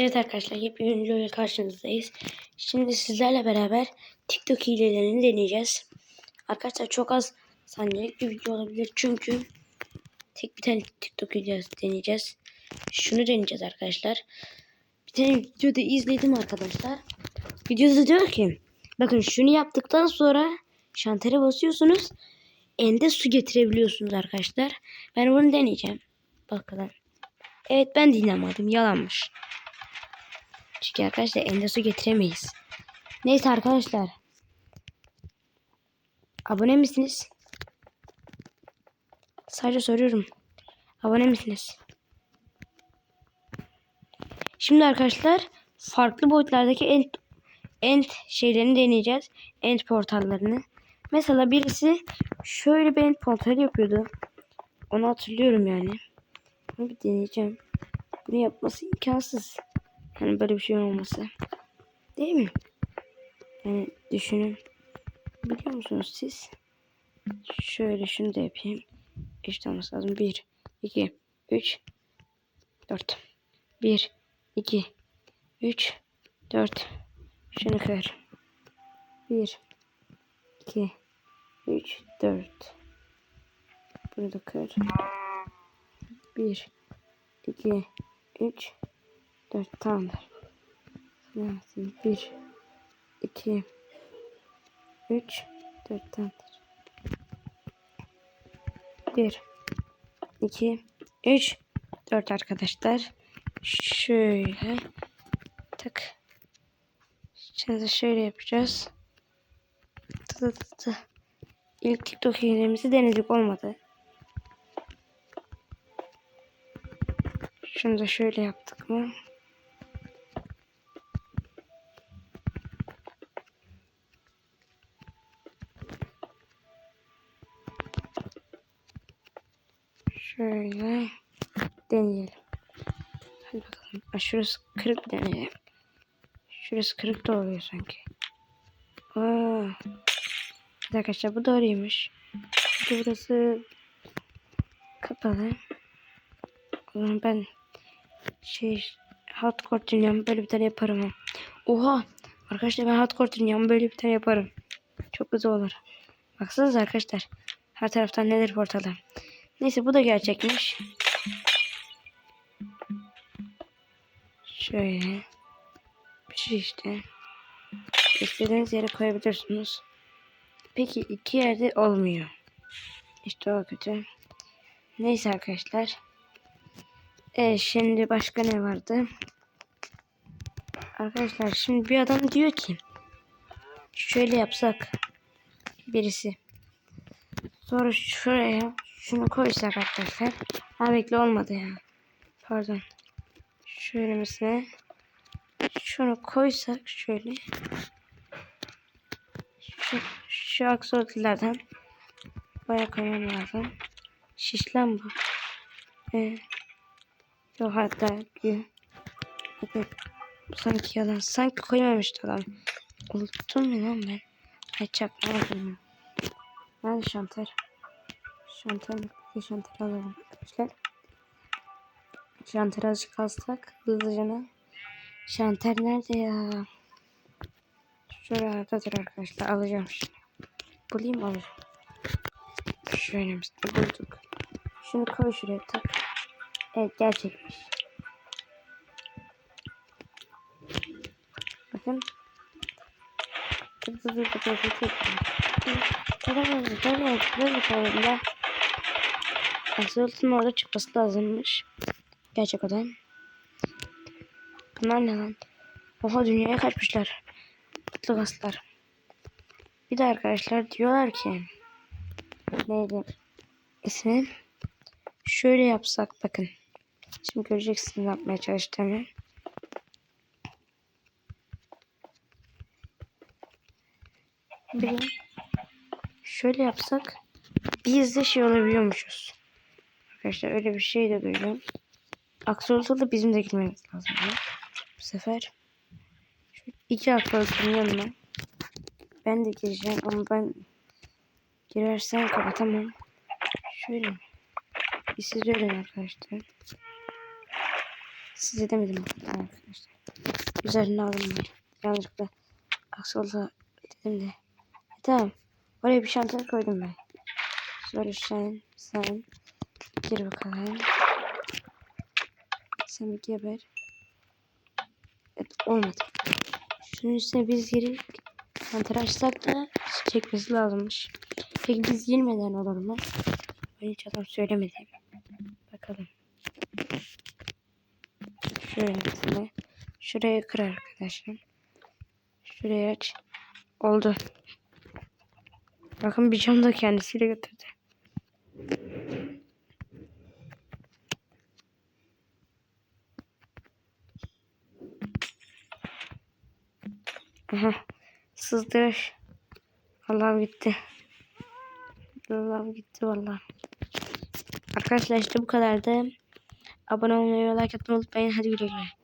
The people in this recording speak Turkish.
Evet arkadaşlar yepyeni videoyla karşınızdayız. Şimdi sizlerle beraber TikTok hilelerini deneyeceğiz. Arkadaşlar çok az saniyelik bir video olabilir çünkü tek bir tane TikTok hilesi deneyeceğiz. Şunu deneyeceğiz arkadaşlar. Bir tane videoda izledim arkadaşlar. Videoda diyor ki bakın şunu yaptıktan sonra şantere basıyorsunuz. Ende su getirebiliyorsunuz arkadaşlar. Ben bunu deneyeceğim. Bakalım. Evet ben dinlemedim. Yalanmış. Çünkü arkadaşlar elde su getiremeyiz. Neyse arkadaşlar. Abone misiniz? Sadece soruyorum. Abone misiniz? Şimdi arkadaşlar farklı boyutlardaki end, end şeylerini deneyeceğiz. End portallarını. Mesela birisi şöyle bir end portal yapıyordu. Onu hatırlıyorum yani. Bunu bir deneyeceğim. Bunu yapması imkansız. Yani böyle bir şey olması. Değil mi? Yani düşünün. Biliyor musunuz siz? Şöyle şunu da yapayım. İşte olması lazım. 1, 2, 3, 4. 1, 2, 3, 4. Şunu kır. 1, 2, 3, 4. Bunu da kır. 1, 2, 3, 4 tamamdır. Evet, 1, 2, 3, 4 tamamdır. 1, 2, 3, 4 arkadaşlar. Şöyle. Tak. Şimdi şöyle yapacağız. Tı tı tı. İlk TikTok yerimizi denedik olmadı. Şunu da şöyle yaptık mı? Şöyle deneyelim. Hadi bakalım. Aa, şurası kırık deneyelim. Şurası kırık da oluyor sanki. Aa. Evet arkadaşlar bu doğruymuş. Çünkü burası kapalı. O zaman ben şey hardcore dünyamı böyle bir tane yaparım. ha. Oha! Arkadaşlar ben hardcore dünyamı böyle bir tane yaparım. Çok güzel olur. Baksanıza arkadaşlar. Her taraftan neler portalı. Neyse bu da gerçekmiş. Şöyle. Bir şey işte. İstediğiniz yere koyabilirsiniz. Peki iki yerde olmuyor. İşte o kötü. Neyse arkadaşlar. Evet şimdi başka ne vardı? Arkadaşlar şimdi bir adam diyor ki şöyle yapsak birisi sonra şuraya şunu koysak arkadaşlar ha bekle olmadı ya pardon şöyle mesela şunu koysak şöyle şu, şu aksolotlardan baya koymam lazım şişlen bu ee, Yok hatta. Evet. Sanki yalan. Sanki koymamıştı adam. Unuttum mu lan ben? Ay çakmadım. Nerede şanter? Şanter bir şanter alalım arkadaşlar. Şanter azıcık alsak hızlıca. Şanter nerede ya? Şuradadır arkadaşlar. Alacağım şimdi. Bulayım alacağım. Şöyle mesela bulduk. Şunu koy şuraya tak. Evet gerçekmiş. Bakın. Asıltın orada çıkması lazımmış. Gerçek adam. Bunlar ne lan? Oha dünyaya kaçmışlar. Mutlu gazlar. Bir de arkadaşlar diyorlar ki neydi ismi? Şöyle yapsak bakın. Şimdi göreceksiniz yapmaya çalıştığımı. Bir şöyle yapsak biz de şey olabiliyormuşuz. Arkadaşlar öyle bir şey de duydum. Aksolot'a da bizim de girmemiz lazım. Bu sefer şu iki aksolotun yanına ben de gireceğim ama ben girersem kapatamam. Şöyle? Bir siz öğrenin arkadaşlar. Size demedim arkadaşlar. Üzerine aldım ben. Yanlışlıkla aksi olsa dedim de. E, tamam. Oraya bir şantaj koydum ben. Sonra sen, sen gir bakalım. Sen bir geber. Evet olmadı. Şunun üstüne biz girip şantaj açsak da çekmesi lazımmış. Peki biz girmeden olur mu? Ben hiç adam söylemedi. Bakalım. Şöyle mesela. Şuraya kır arkadaşlar. Şuraya aç. Oldu. Bakın bir cam da kendisiyle götürdü. Aha. Sızdırış. Allah'ım gitti. Allah'ım gitti vallahi. Arkadaşlar işte bu kadardı. Abone olmayı ve like atmayı unutmayın. Hadi güle güle.